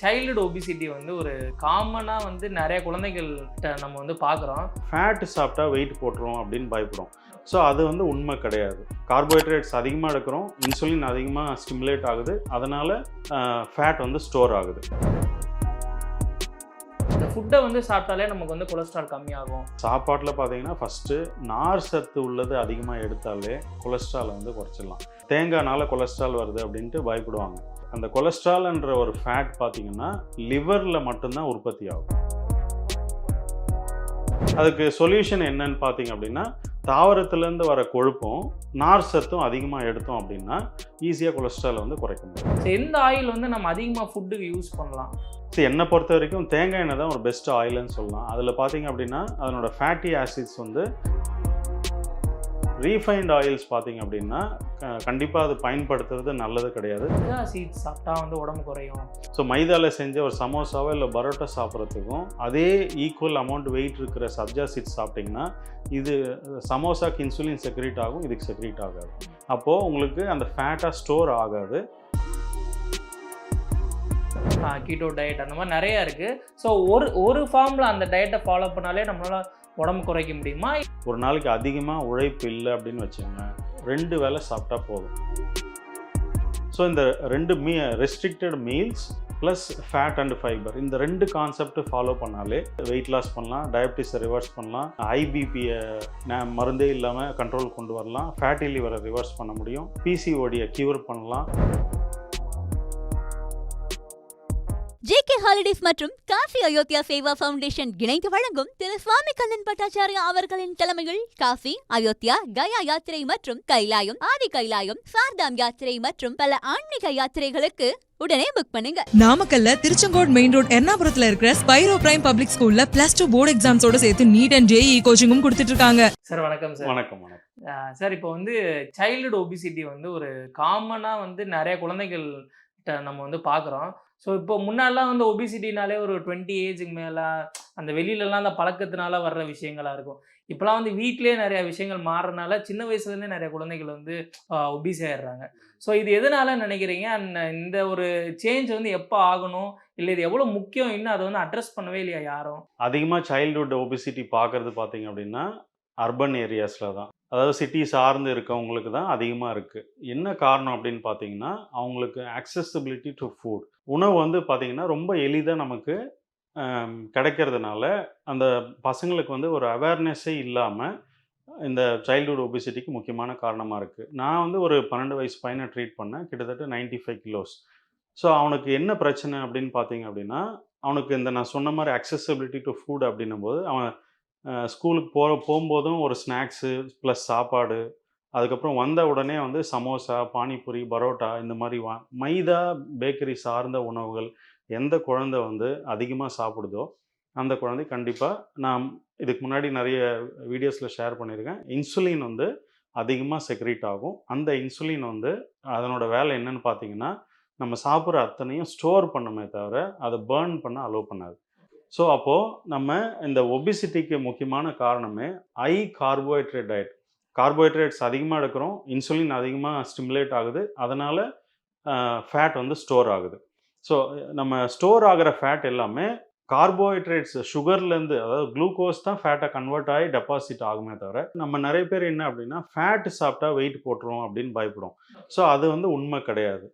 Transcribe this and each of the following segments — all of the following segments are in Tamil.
சைல்டு ஒபிசிட்டி வந்து ஒரு காமனாக வந்து நிறைய குழந்தைகள்கிட்ட நம்ம வந்து பார்க்குறோம். ஃபேட் சாப்பிட்டா வெயிட் போட்டுரும் அப்படின்னு பயப்படும் ஸோ அது வந்து உண்மை கிடையாது. கார்போஹைட்ரேட்ஸ் அதிகமாக எடுக்கிறோம் இன்சுலின் அதிகமாக ஸ்டிமுலேட் ஆகுது. அதனால் ஃபேட் வந்து ஸ்டோர் ஆகுது. ஃபுட்டை வந்து சாப்பிட்டாலே நமக்கு வந்து கொலஸ்ட்ரால் கம்மியாகும். சாப்பாட்டில் பார்த்தீங்கன்னா ஃபஸ்ட்டு நார் சத்து உள்ளது அதிகமாக எடுத்தாலே கொலஸ்ட்ராலை வந்து குறைச்சிடலாம். தேங்காய்னால கொலஸ்ட்ரால் வருது அப்படின்ட்டு பயப்படுவாங்க. அந்த கொலஸ்ட்ரால்ன்ற ஒரு ஃபேட் பார்த்தீங்கன்னா லிவரில் மட்டும்தான் உற்பத்தி ஆகும். அதுக்கு சொல்யூஷன் என்னன்னு பார்த்தீங்க அப்படின்னா தாவரத்துலேருந்து வர கொழுப்பும் நார் சத்தும் அதிகமாக எடுத்தோம் அப்படின்னா ஈஸியாக கொலஸ்ட்ராலை வந்து குறைக்க முடியும். ஸோ எந்த ஆயில் வந்து நம்ம அதிகமாக ஃபுட்டுக்கு யூஸ் பண்ணலாம்? ஸோ என்னை பொறுத்த வரைக்கும் தேங்காய் எண்ணெய் தான் ஒரு பெஸ்ட் ஆயில்னு சொல்லலாம். அதில் பார்த்தீங்க அப்படின்னா அதனோட ஃபேட்டி ஆசிட்ஸ் வந்து ரீஃபைண்ட் ஆயில்ஸ் பார்த்தீங்க அப்படின்னா கண்டிப்பாக அது பயன்படுத்துறது நல்லது கிடையாது. சீட்ஸ் சாப்பிட்டா வந்து உடம்பு குறையும். ஸோ மைதாவில் செஞ்ச ஒரு சமோசாவோ இல்லை பரோட்டா சாப்பிட்றதுக்கும் அதே ஈக்குவல் அமௌண்ட் வெயிட் இருக்கிற சப்ஜா சீட்ஸ் சாப்பிட்டிங்கன்னா இது சமோசாக்கு இன்சுலின் செக்ரேட் ஆகும் இதுக்கு செக்ரேட் ஆகாது. அப்போது உங்களுக்கு அந்த ஃபேட்டாக ஸ்டோர் ஆகாது. கீட்டோ டயட் அந்த மாதிரி நிறைய இருக்குது ஸோ ஒரு ஒரு ஃபார்மில் அந்த டயட்டை ஃபாலோ பண்ணாலே நம்மளால் உடம்பு குறைக்க முடியுமா? ஒரு நாளைக்கு அதிகமாக உழைப்பு இல்லை அப்படின்னு வச்சுக்கோங்க. ரெண்டு வேளை சாப்பிட்டா போதும். ஸோ இந்த ரெண்டு me restricted meals plus fat and fibre இந்த ரெண்டு கான்செப்ட் ஃபாலோ பண்ணாலே வெயிட் லாஸ் பண்ணலாம் டயபிட்டிஸை ரிவர்ஸ் பண்ணலாம் ஐபிபியை மருந்தே இல்லாமல் கண்ட்ரோல் கொண்டு வரலாம் ஃபேட்டி லிவரை ரிவர்ஸ் பண்ண முடியும் பிசிஓடியை க்யூர் பண்ணலாம். ஜேகே ஹாலிடேஸ் மற்றும் காசி அயோத்தியா சேவா ஃபவுண்டேஷன் இணைந்து வழங்கும் திரு சுவாமி கண்ணன் பட்டாச்சாரியா அவர்களின் தலைமையில் காசி அயோத்தியா கயா யாத்திரை மற்றும் கைலாயம் ஆதி கைலாயம் சார்தாம் யாத்திரை மற்றும் பல ஆன்மீக யாத்திரைகளுக்கு உடனே புக் பண்ணுங்க. நாமக்கல்ல திருச்செங்கோடு மெயின் ரோட் எர்ணாபுரத்துல இருக்கிற ஸ்பைரோ பிரைம் பப்ளிக் ஸ்கூல்ல பிளஸ் டூ போர்டு எக்ஸாம்ஸோட சேர்த்து நீட் அண்ட் ஜேஇ கோச்சிங்கும் கொடுத்துட்டு இருக்காங்க. சார் வணக்கம் சார் வணக்கம் வணக்கம். சார் இப்போ வந்து சைல்டு ஒபிசிட்டி வந்து ஒரு காமனாக வந்து நிறைய குழந்தைகள்கிட்ட நம்ம வந்து பார்க்குறோம். ஸோ இப்போ முன்னாடிலாம் வந்து ஒபிசிட்டினாலே ஒரு டுவெண்ட்டி ஏஜுக்கு மேலே அந்த வெளியிலலாம் அந்த பழக்கத்தினால வர்ற விஷயங்களாக இருக்கும். இப்போலாம் வந்து வீட்லேயே நிறைய விஷயங்கள் மாறுறனால சின்ன வயசுலேருந்தே நிறைய குழந்தைகள் வந்து ஒபிசி ஆயிடுறாங்க. ஸோ இது எதனால நினைக்கிறீங்க? அண்ட் இந்த ஒரு சேஞ்ச் வந்து எப்போ ஆகணும்? இல்லை இது எவ்வளோ முக்கியம்? இன்னும் அதை வந்து அட்ரஸ் பண்ணவே இல்லையா யாரும்? அதிகமாக சைல்டுஹுட் ஒபிசிட்டி பார்க்குறது பார்த்தீங்க அப்படின்னா அர்பன் ஏரியாஸில் தான். அதாவது சிட்டி சார்ந்து இருக்கவங்களுக்கு தான் அதிகமாக இருக்குது என்ன காரணம் அப்படின்னு பார்த்தீங்கன்னா அவங்களுக்கு accessibility டு ஃபுட் உணவு வந்து பார்த்திங்கன்னா ரொம்ப எளிதாக நமக்கு கிடைக்கிறதுனால அந்த பசங்களுக்கு வந்து ஒரு அவேர்னஸ்ஸே இல்லாமல் இந்த சைல்டுஹுட் ஒபிசிட்டிக்கு முக்கியமான காரணமாக இருக்குது நான் வந்து ஒரு பன்னெண்டு வயசு பையனை ட்ரீட் பண்ணேன். கிட்டத்தட்ட 95 ஃபைவ் கிலோஸ் ஸோ அவனுக்கு என்ன பிரச்சனை அப்படின்னு பார்த்தீங்க அப்படின்னா அவனுக்கு இந்த நான் சொன்ன மாதிரி accessibility டு ஃபுட் அப்படின்னும் போது அவன் ஸ்கூலுக்கு போகிற போகும்போதும் ஒரு ஸ்நாக்ஸு ப்ளஸ் சாப்பாடு. அதுக்கப்புறம் வந்த உடனே வந்து சமோசா பானிபூரி பரோட்டா இந்த மாதிரி வா மைதா பேக்கரி சார்ந்த உணவுகள் எந்த குழந்தை வந்து அதிகமாக சாப்பிடுதோ அந்த குழந்தை கண்டிப்பாக நான் இதுக்கு முன்னாடி நிறைய வீடியோஸில் ஷேர் பண்ணியிருக்கேன். இன்சுலின் வந்து அதிகமாக செக்ரேட் ஆகும். அந்த இன்சுலின் வந்து அதனோட வேலை என்னன்னு பார்த்தீங்கன்னா நம்ம சாப்பிட்ற அத்தனையும் ஸ்டோர் பண்ணுமே தவிர அதை பேர்ன் பண்ண அலோவ் பண்ணாது. ஸோ அப்போது நம்ம இந்த ஒபிசிட்டிக்கு முக்கியமான காரணமே ஹை கார்போஹைட்ரேட் டயட் கார்போஹைட்ரேட்ஸ் அதிகமாக எடுக்கிறோம் இன்சுலின் அதிகமாக ஸ்டிமுலேட் ஆகுது. அதனால் ஃபேட் வந்து ஸ்டோர் ஆகுது. ஸோ நம்ம ஸ்டோர் ஆகிற ஃபேட் எல்லாமே கார்போஹைட்ரேட்ஸ் சுகர்லேருந்து அதாவது குளுக்கோஸ் தான் ஃபேட்டை கன்வெர்ட் ஆகி டெபாசிட் ஆகுமே தவிர நம்ம நிறைய பேர் என்ன அப்படின்னா ஃபேட் சாப்பிட்டா வெயிட் போட்டுரும் அப்படின்னு பயப்படும் ஸோ அது வந்து உண்மை கிடையாது.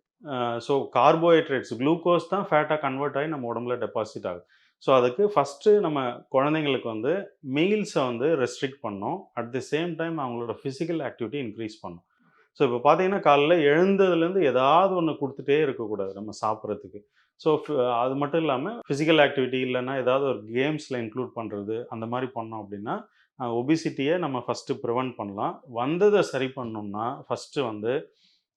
ஸோ கார்போஹைட்ரேட்ஸ் குளுக்கோஸ் தான் ஃபேட்டாக கன்வெர்ட் ஆகி நம்ம உடம்புல டெபாசிட் ஆகுது. ஸோ அதுக்கு ஃபஸ்ட்டு நம்ம குழந்தைங்களுக்கு வந்து மீல்ஸை வந்து ரெஸ்ட்ரிக்ட் பண்ணோம். அட் தி சேம் டைம் அவங்களோட ஃபிசிக்கல் ஆக்டிவிட்டி இன்க்ரீஸ் பண்ணோம். ஸோ இப்போ பார்த்தீங்கன்னா காலைல எழுந்ததுலேருந்து ஏதாவது ஒன்று கொடுத்துட்டே இருக்கக்கூடாது நம்ம சாப்பிட்றதுக்கு. ஸோ அது மட்டும் இல்லாமல் ஃபிசிக்கல் ஆக்டிவிட்டி இல்லைன்னா ஏதாவது ஒரு கேம்ஸில் இன்க்ளூட் பண்ணுறது அந்த மாதிரி பண்ணோம் அப்படின்னா ஒபிசிட்டியை நம்ம ஃபஸ்ட்டு ப்ரிவெண்ட் பண்ணலாம். வந்ததை சரி பண்ணோம்னா ஃபஸ்ட்டு வந்து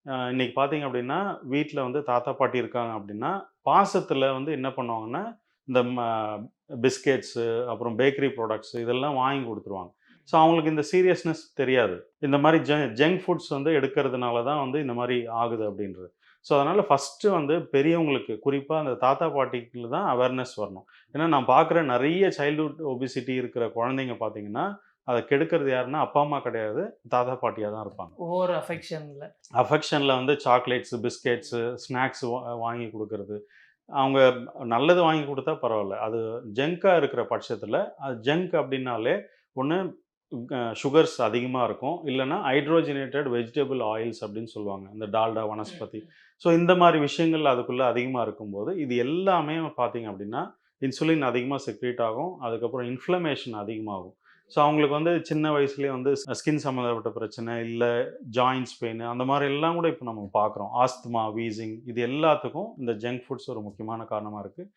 இன்னைக்கு பார்த்தீங்க அப்படின்னா வீட்டில் வந்து தாத்தா பாட்டி இருக்காங்க அப்படின்னா பாசத்தில் வந்து என்ன பண்ணுவாங்கன்னா இந்த பிஸ்கெட்ஸு அப்புறம் பேக்கரி ப்ராடக்ட்ஸ் இதெல்லாம் வாங்கி கொடுத்துருவாங்க. ஸோ அவங்களுக்கு இந்த சீரியஸ்னஸ் தெரியாது. இந்த மாதிரி ஜ ஜங்க் ஃபுட்ஸ் வந்து எடுக்கிறதுனால தான் வந்து இந்த மாதிரி ஆகுது அப்படின்றது. ஸோ அதனால் ஃபஸ்ட்டு வந்து பெரியவங்களுக்கு குறிப்பாக அந்த தாத்தா பாட்டிக்கு தான் அவேர்னஸ் வரணும். ஏன்னா நான் பார்க்குற நிறைய சைல்டுஹுட் ஒபிசிட்டி இருக்கிற குழந்தைங்க பார்த்தீங்கன்னா அதை கெடுக்கிறது யாருன்னா அப்பா அம்மா கிடையாது. தாத்தா பாட்டியாக தான் இருப்பாங்க. ஒவ்வொரு அஃபெக்ஷனில் அஃபெக்ஷனில் வந்து சாக்லேட்ஸு பிஸ்கெட்ஸு ஸ்நாக்ஸ் வாங்கி கொடுக்கறது. அவங்க நல்லது வாங்கி கொடுத்தா பரவாயில்ல. அது ஜங்காக இருக்கிற பட்சத்தில் அது ஜங்க் அப்படின்னாலே ஒன்று சுகர்ஸ் அதிகமாக இருக்கும். இல்லைன்னா ஹைட்ரோஜினேட்டட் வெஜிடபிள் ஆயில்ஸ் அப்படின்னு சொல்லுவாங்க. இந்த டால்டா வனஸ்பதி. ஸோ இந்த மாதிரி விஷயங்கள் அதுக்குள்ளே அதிகமாக இருக்கும்போது இது எல்லாமே பார்த்தீங்க அப்படின்னா இன்சுலின் அதிகமாக செக்ரேட் ஆகும். அதுக்கப்புறம் இன்ஃப்ளமேஷன் அதிகமாகும். ஸோ அவங்களுக்கு வந்து சின்ன வயசுலேயே வந்து ஸ்கின் சம்மந்தப்பட்ட பிரச்சனை இல்லை ஜாயின்ஸ் பெயின் அந்த மாதிரி எல்லாம் கூட இப்போ நம்ம பார்க்குறோம் ஆஸ்துமா வீசிங் இது எல்லாத்துக்கும் இந்த ஜங்க் ஃபுட்ஸ் ஒரு முக்கியமான காரணமாக இருக்குது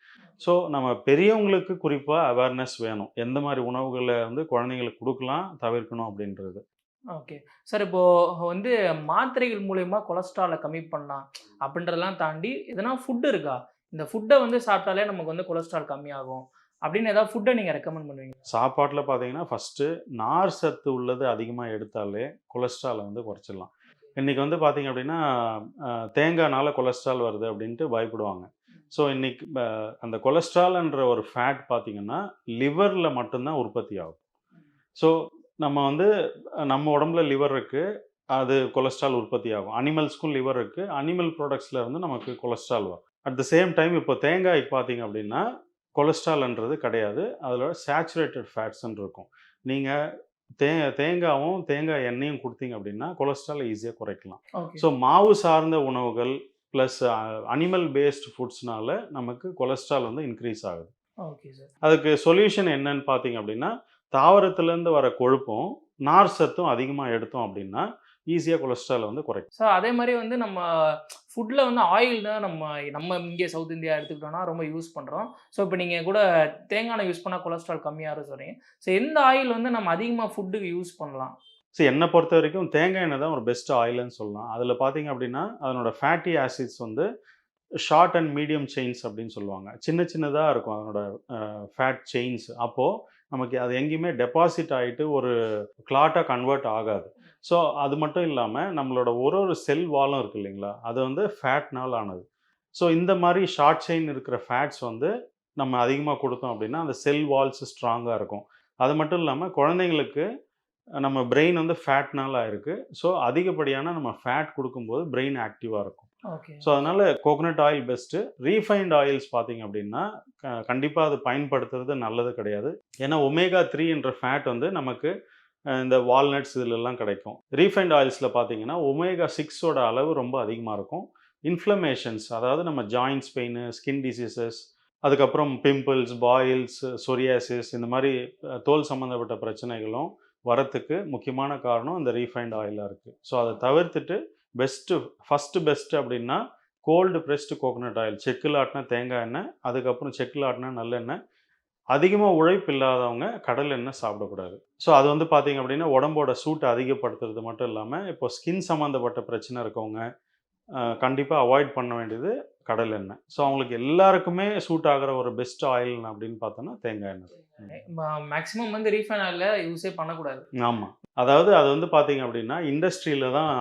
ஸோ நம்ம பெரியவங்களுக்கு குறிப்பாக அவேர்னஸ் வேணும். எந்த மாதிரி உணவுகளை வந்து குழந்தைங்களுக்கு கொடுக்கலாம் தவிர்க்கணும் அப்படின்றது. ஓகே சார் இப்போது வந்து மாத்திரைகள் மூலயமா கொலஸ்ட்ராலை கம்மி பண்ணலாம் அப்படின்றதெல்லாம் தாண்டி எதனா ஃபுட்டு இருக்கா? இந்த ஃபுட்டை வந்து சாப்பிட்டாலே நமக்கு வந்து கொலஸ்ட்ரால் கம்மியாகும். அப்படின்னு ஏதாவது ஃபுட்டை நீங்கள் ரெக்கமெண்ட் பண்ணுவீங்க சாப்பாட்டில் பார்த்தீங்கன்னா ஃபஸ்ட்டு நார் சத்து உள்ளது அதிகமாக எடுத்தாலே கொலஸ்ட்ராலை வந்து குறைச்சிடலாம். இன்றைக்கி வந்து பார்த்தீங்க அப்படின்னா தேங்காய்னால கொலஸ்ட்ரால் வருது அப்படின்ட்டு பயப்படுவாங்க. ஸோ இன்றைக்கி அந்த கொலஸ்ட்ரால்ன்ற ஒரு ஃபேட் பார்த்தீங்கன்னா லிவரில் மட்டும்தான் உற்பத்தி ஆகும். ஸோ நம்ம வந்து நம்ம உடம்புல லிவர் இருக்குது அது கொலஸ்ட்ரால் உற்பத்தி ஆகும். அனிமல்ஸ்க்கும் லிவர் இருக்குது அனிமல் ப்ராடக்ட்ஸில் இருந்து நமக்கு கொலஸ்ட்ரால் வரும். அட் த சேம் டைம் இப்போ தேங்காய் பார்த்தீங்க அப்படின்னா கொலஸ்ட்ரால்ன்றது கிடையாது. அதில் சேச்சுரேட்டட் ஃபேட்ஸ்ன்னு இருக்கும். நீங்கள் தே தேங்காவும் தேங்காய் எண்ணெயும் கொடுத்தீங்க அப்படின்னா கொலஸ்ட்ரால் ஈஸியாக குறைக்கலாம். ஸோ மாவு சார்ந்த உணவுகள் ப்ளஸ் அனிமல் பேஸ்டு ஃபுட்ஸ்னால நமக்கு கொலஸ்ட்ரால் வந்து இன்க்ரீஸ் ஆகுது. ஓகே சார் அதுக்கு சொல்யூஷன் என்னன்னு பார்த்தீங்க அப்படின்னா தாவரத்துலேருந்து வர கொழுப்பும் நார் சத்தும் அதிகமாக எடுத்தோம் அப்படின்னா ஈஸியாக கொலஸ்ட்ராலை வந்து குறைக்கும். ஸோ அதே மாதிரி வந்து நம்ம ஃபுட்டில் வந்து ஆயில் தான் நம்ம நம்ம இங்கே சவுத் இந்தியா எடுத்துக்கிட்டோம்னா ரொம்ப யூஸ் பண்ணுறோம் ஸோ இப்போ நீங்கள் கூட தேங்காய் யூஸ் பண்ணால் கொலஸ்ட்ரால் கம்மியாக சொல்கிறீங்க ஸோ எந்த ஆயில் வந்து நம்ம அதிகமாக ஃபுட்டுக்கு யூஸ் பண்ணலாம்? ஸோ என்னை பொறுத்த வரைக்கும் தேங்காய் எண்ணெய் தான் ஒரு பெஸ்ட் ஆயில்னு சொல்லலாம். அதில் பார்த்தீங்க அப்படின்னா அதனோட ஃபேட்டி ஆசிட்ஸ் வந்து ஷார்ட் அண்ட் மீடியம் செயின்ஸ் அப்படின்னு சொல்லுவாங்க. சின்ன சின்னதாக இருக்கும் அதனோட ஃபேட் செயின்ஸ் அப்போது நமக்கு அது எங்கேயுமே டெபாசிட் ஆகிட்டு ஒரு கிளாட்டாக கன்வெர்ட் ஆகாது. ஸோ அது மட்டும் இல்லாமல் நம்மளோட ஒரு ஒரு செல் வாலும் இருக்கு இல்லைங்களா? அது வந்து ஃபேட்னால் ஆனது. ஸோ இந்த மாதிரி ஷார்ட் செயின் இருக்கிற ஃபேட்ஸ் வந்து நம்ம அதிகமாக கொடுத்தோம் அப்படின்னா அந்த செல் வால்ஸ் ஸ்ட்ராங்காக இருக்கும். அது மட்டும் இல்லாமல் குழந்தைங்களுக்கு நம்ம பிரெயின் வந்து ஃபேட்னால ஆயிருக்கு. ஸோ அதிகப்படியான நம்ம ஃபேட் கொடுக்கும்போது பிரெயின் ஆக்டிவாக இருக்கும். ஓகே ஸோ அதனால் coconut oil best refined oils பார்த்தீங்க அப்படின்னா கண்டிப்பாக அது பயன்படுத்துறது நல்லது கிடையாது. ஏன்னா ஒமேகா த்ரீ என்ற ஃபேட் வந்து நமக்கு இந்த வால்நட்ஸ் இதிலெல்லாம் கிடைக்கும். ரீஃபைண்ட் ஆயில்ஸில் பார்த்தீங்கன்னா ஒமேகா சிக்ஸோட அளவு ரொம்ப அதிகமாக இருக்கும். இன்ஃப்ளமேஷன்ஸ் அதாவது நம்ம ஜாயின்ஸ் பெயின் ஸ்கின் டிசீசஸ் அதுக்கப்புறம் பிம்பிள்ஸ் பாயில்ஸ் சொரியாசிஸ் இந்த மாதிரி தோல் சம்மந்தப்பட்ட பிரச்சனைகளும் வரத்துக்கு முக்கியமான காரணம் இந்த ரீஃபைண்ட் ஆயிலாக இருக்குது ஸோ அதை தவிர்த்துட்டு பெஸ்ட்டு ஃபஸ்ட்டு பெஸ்ட்டு அப்படின்னா கோல்டு ப்ரெஸ்டு கோகோனட் ஆயில் செக்கில் ஆட்டின தேங்காய் எண்ணெய் அதுக்கப்புறம் செக்கில் ஆட்டின நல்லெண்ணெய் அதிகமாக உழைப்பு இல்லாதவங்க கடல் எண்ணெய் சாப்பிடக்கூடாது. ஸோ அது வந்து பார்த்தீங்க அப்படின்னா உடம்போட சூட்டை அதிகப்படுத்துறது மட்டும் இல்லாமல் இப்போ ஸ்கின் சம்மந்தப்பட்ட பிரச்சனை இருக்கவங்க கண்டிப்பாக அவாய்ட் பண்ண வேண்டியது கடல் எண்ணெய். ஸோ அவங்களுக்கு எல்லாருக்குமே சூட் ஆகிற ஒரு பெஸ்ட் ஆயில் அப்படின்னு பார்த்தோன்னா தேங்காய் எண்ணெய் மேக்ஸிமம் வந்து ரீஃபைன் ஆயிலில் யூஸே பண்ணக்கூடாது. ஆமாம் அதாவது அது வந்து பார்த்தீங்க அப்படின்னா இண்டஸ்ட்ரியில் தான்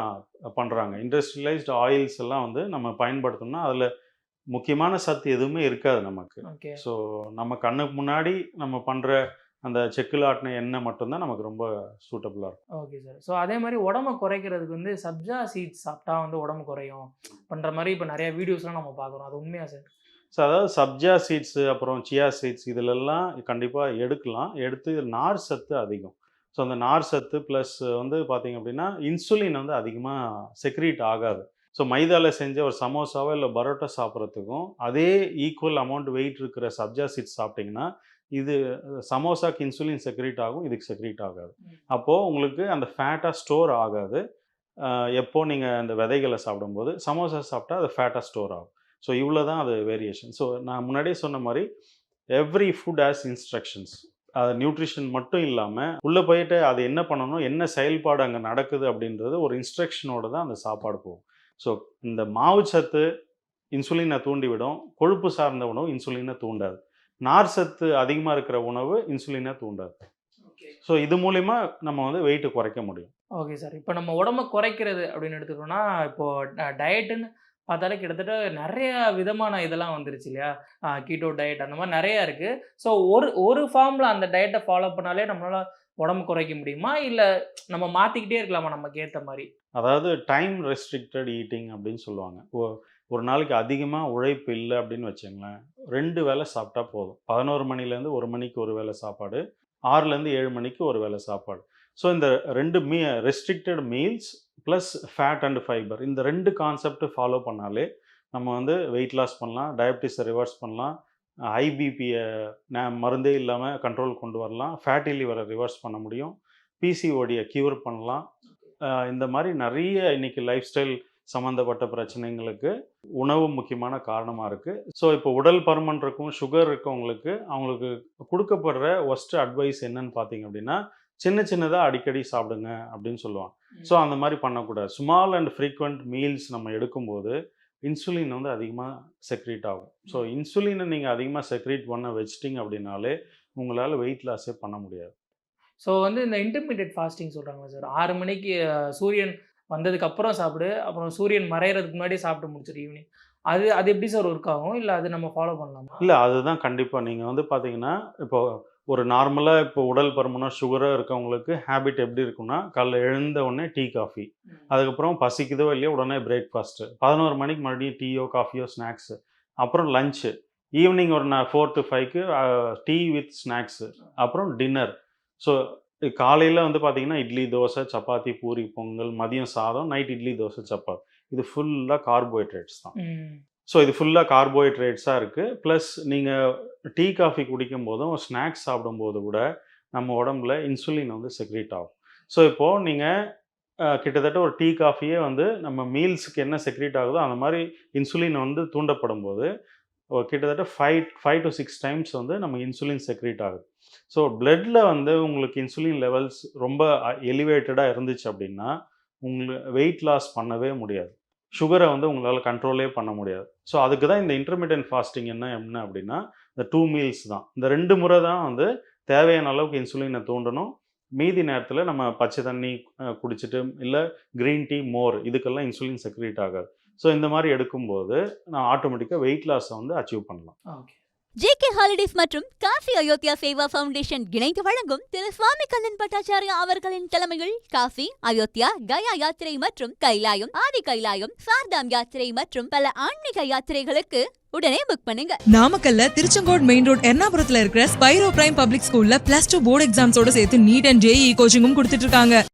பண்ணுறாங்க இண்டஸ்ட்ரியலைஸ்டு ஆயில்ஸ் எல்லாம் வந்து நம்ம பயன்படுத்தணும்னா அதில் முக்கியமான சத்து எதுவுமே இருக்காது நமக்கு. ஸோ நம்ம கண்ணுக்கு முன்னாடி நம்ம பண்ணுற அந்த செக்கில் ஆட்டின எண்ணெய் மட்டும்தான் நமக்கு ரொம்ப சூட்டபுளாக இருக்கும். Okay sir. ஸோ அதே மாதிரி உடம்ப குறைக்கிறதுக்கு வந்து சப்ஜா சீட்ஸ் சாப்பிட்டா வந்து உடம்பு குறையும் பண்ணுற மாதிரி இப்போ நிறைய வீடியோஸ்லாம் நம்ம பார்க்குறோம். அது உண்மையா சார்? ஸோ அதாவது சப்ஜா சீட்ஸு அப்புறம் சியா சீட்ஸ் இதிலெல்லாம் கண்டிப்பாக எடுக்கலாம். எடுத்து நார் சத்து அதிகம். ஸோ அந்த நார் சத்து ப்ளஸ் வந்து பார்த்தீங்க அப்படின்னா இன்சுலின் வந்து அதிகமாக செக்ரீட் ஆகாது. ஸோ மைதாவில் செஞ்ச ஒரு சமோசாவோ இல்லை பரோட்டா சாப்பிட்றதுக்கும் அதே ஈக்குவல் அமௌண்ட் வெயிட் இருக்கிற சப்ஜா சீட்ஸ் சாப்பிட்டிங்கன்னா இது சமோசாக்கு இன்சுலின் செக்ரீட் ஆகும் இதுக்கு செக்ரீட் ஆகாது. அப்போது உங்களுக்கு அந்த ஃபேட்டாக ஸ்டோர் ஆகாது. அஹ் எப்போ நீங்கள் அந்த விதைகளை சாப்பிடும்போது சமோசா சாப்பிட்டா அது ஃபேட்டாக ஸ்டோர் ஆகும். ஸோ இவ்வளோ தான் அது வேரியேஷன் ஸோ நான் முன்னாடியே சொன்ன மாதிரி எவ்ரி ஃபுட் ஹேஸ் இன்ஸ்ட்ரக்ஷன்ஸ் அது நியூட்ரிஷன் மட்டும் இல்லாமல் உள்ளே போயிட்டு அது என்ன பண்ணணும் என்ன செயல்பாடு அங்கே நடக்குது அப்படின்றது ஒரு இன்ஸ்ட்ரக்ஷனோட தான் அந்த சாப்பாடு போகும். ஸோ இந்த மாவு சத்து இன்சுலினை தூண்டிவிடும். கொழுப்பு சார்ந்த உணவு இன்சுலினை தூண்டாது. நார் சத்து அதிகமாக இருக்கிற உணவு இன்சுலினை தூண்டாது. ஸோ இது மூலிமா நம்ம வந்து வெயிட்டு குறைக்க முடியும். Okay sir. இப்போ நம்ம உடம்ப குறைக்கிறது அப்படின்னு எடுத்துக்கிட்டோம்னா இப்போ டயட்டுன்னு பார்த்தாலே கிட்டத்தட்ட நிறைய விதமான இதெல்லாம் வந்துருச்சு இல்லையா? கீட்டோ டயட் அந்த மாதிரி நிறைய இருக்கு. ஸோ ஒரு ஒரு ஃபார்ம்ல அந்த டயட்டை ஃபாலோ பண்ணாலே நம்மளால உடம்பு குறைக்க முடியுமா? இல்லை நம்ம மாற்றிக்கிட்டே இருக்கலாமா நமக்கு ஏற்ற மாதிரி அதாவது டைம் ரெஸ்ட்ரிக்டட் ஈட்டிங் அப்படின்னு சொல்லுவாங்க. ஓ ஒரு நாளைக்கு அதிகமாக உழைப்பு இல்லை அப்படின்னு வச்சுங்களேன். ரெண்டு வேளை சாப்பிட்டா போதும். பதினோரு மணிலேருந்து ஒரு மணிக்கு ஒரு வேளை சாப்பாடு ஆறுலேருந்து ஏழு மணிக்கு ஒரு வேளை சாப்பாடு. ஸோ இந்த ரெண்டு me restricted meals plus fat and fibre இந்த ரெண்டு கான்செப்ட் ஃபாலோ பண்ணாலே நம்ம வந்து வெயிட் லாஸ் பண்ணலாம் டயபிட்டிஸை ரிவர்ஸ் பண்ணலாம் ஹை பிபியை மருந்தே இல்லாமல் கண்ட்ரோல் கொண்டு வரலாம். ஃபேட்டி லிவரை ரிவர்ஸ் பண்ண முடியும். பிசிஓடியை க்யூர் பண்ணலாம். இந்த மாதிரி நிறைய இன்னைக்கு லைஃப் ஸ்டைல் சம்மந்தப்பட்ட பிரச்சனைங்களுக்கு உணவு முக்கியமான காரணமாக இருக்குது ஸோ இப்போ உடல் பருமன் இருக்கும் சுகர் இருக்கவங்களுக்கு அவங்களுக்கு கொடுக்கப்படுற ஒஸ்ட் அட்வைஸ் என்னன்னு பார்த்தீங்க அப்படின்னா சின்ன சின்னதாக அடிக்கடி சாப்பிடுங்க அப்படின்னு சொல்லுவாங்க. ஸோ அந்த மாதிரி பண்ணக்கூடாது. ஸ்மால் அண்ட் ஃப்ரீக்வெண்ட் மீல்ஸ் நம்ம எடுக்கும்போது இன்சுலின் வந்து அதிகமாக செக்ரீட் ஆகும். ஸோ இன்சுலினை நீங்கள் அதிகமாக செக்ரீட் பண்ண வச்சிட்டிங்க அப்படின்னாலே உங்களால் வெயிட் லாஸே பண்ண முடியாது. ஸோ வந்து இந்த இன்டர்மீடியட் ஃபாஸ்டிங் சொல்கிறாங்க சார் ஆறு மணிக்கு சூரியன் வந்ததுக்கு அப்புறம் சாப்பிடு அப்புறம் சூரியன் மறையிறதுக்கு முன்னாடி சாப்பிட்டு முடிச்சிரு ஈவினிங் அது அது எப்படி சார் ஒர்க் ஆகும்? இல்லை அது நம்ம ஃபாலோ பண்ணலாமா? இல்லை அதுதான் கண்டிப்பாக நீங்கள் வந்து பார்த்தீங்கன்னா இப்போ ஒரு நார்மலாக இப்போ உடல் பருமனோ சுகராக இருக்கவங்களுக்கு ஹேபிட் எப்படி இருக்குன்னா காலைல எழுந்த உடனே டீ காஃபி அதுக்கப்புறம் பசிக்குதோ இல்லையோ உடனே பிரேக்ஃபாஸ்ட்டு பதினோரு மணிக்கு மறுபடியும் டீயோ காஃபியோ ஸ்நாக்ஸு அப்புறம் லஞ்சு ஈவினிங் ஒரு நான் ஃபோர் டு ஃபைவ்க்கு டீ வித் ஸ்நாக்ஸு அப்புறம் டின்னர் ஸோ காலையில் வந்து பார்த்தீங்கன்னா இட்லி தோசை சப்பாத்தி பூரி பொங்கல் மதியம் சாதம் நைட் இட்லி தோசை சப்பாத்தி. இது ஃபுல்லாக கார்போஹைட்ரேட்ஸ் தான். ஸோ இது ஃபுல்லாக கார்போஹைட்ரேட்ஸாக இருக்குது ப்ளஸ் நீங்கள் டீ காஃபி குடிக்கும் போதும் ஸ்நாக்ஸ் சாப்பிடும்போது கூட நம்ம உடம்புல இன்சுலின் வந்து செக்ரேட் ஆகும். ஸோ இப்போது நீங்கள் கிட்டத்தட்ட ஒரு டீ காஃபியே வந்து நம்ம மீல்ஸுக்கு என்ன செக்ரேட் ஆகுதோ அந்த மாதிரி இன்சுலின் வந்து தூண்டப்படும் போது கிட்டத்தட்ட five five to six times வந்து நம்ம இன்சுலின் செக்ரேட் ஆகுது. ஸோ பிளட்டில் வந்து உங்களுக்கு இன்சுலின் லெவல்ஸ் ரொம்ப எலிவேட்டடாக இருந்துச்சு அப்படின்னா உங்களுக்கு வெயிட் லாஸ் பண்ணவே முடியாது. சுகரை வந்து உங்களால் கண்ட்ரோலே பண்ண முடியாது. ஸோ அதுக்கு தான் இந்த இன்டர்மீடியன்ட் ஃபாஸ்டிங் என்ன என்ன அப்படின்னா இந்த டூ மீல்ஸ் தான். இந்த ரெண்டு முறை தான் வந்து தேவையான அளவுக்கு இன்சுலினை தூண்டணும். மீதி நேரத்தில் நம்ம பச்சை தண்ணி குடிச்சிட்டு இல்லை க்ரீன் டீ மோர் இதுக்கெல்லாம் இன்சுலின் செக்ரேட் ஆகாது. ஸோ இந்த மாதிரி எடுக்கும்போது நான் ஆட்டோமேட்டிக்காக வெயிட் லாஸை வந்து அச்சீவ் பண்ணலாம். ஓகே ஜேகே ஹாலிடேஸ் மற்றும் காசி அயோத்தியா சேவா ஃபவுண்டேஷன் இணைந்து வழங்கும் திரு சுவாமி கண்ணன் பட்டாச்சாரியா அவர்களின் தலைமையில் காசி அயோத்தியா கயா யாத்திரை மற்றும் கைலாயம் ஆதி கைலாயம் சார்தாம் யாத்திரை மற்றும் பல ஆன்மீக யாத்திரைகளுக்கு உடனே புக் பண்ணுங்க. நாமக்கல்ல திருச்செங்கோடு மெயின் ரோட் எர்ணாபுரத்துல இருக்கிற ஸ்பைரோ பிரைம் பப்ளிக் ஸ்கூல்ல பிளஸ் டூ போர்டு எக்ஸாம்ஸோட சேர்த்து நீட் அண்ட் ஜேஇ கோச்சிங்கும் கொடுத்துட்டு இருக்காங்க.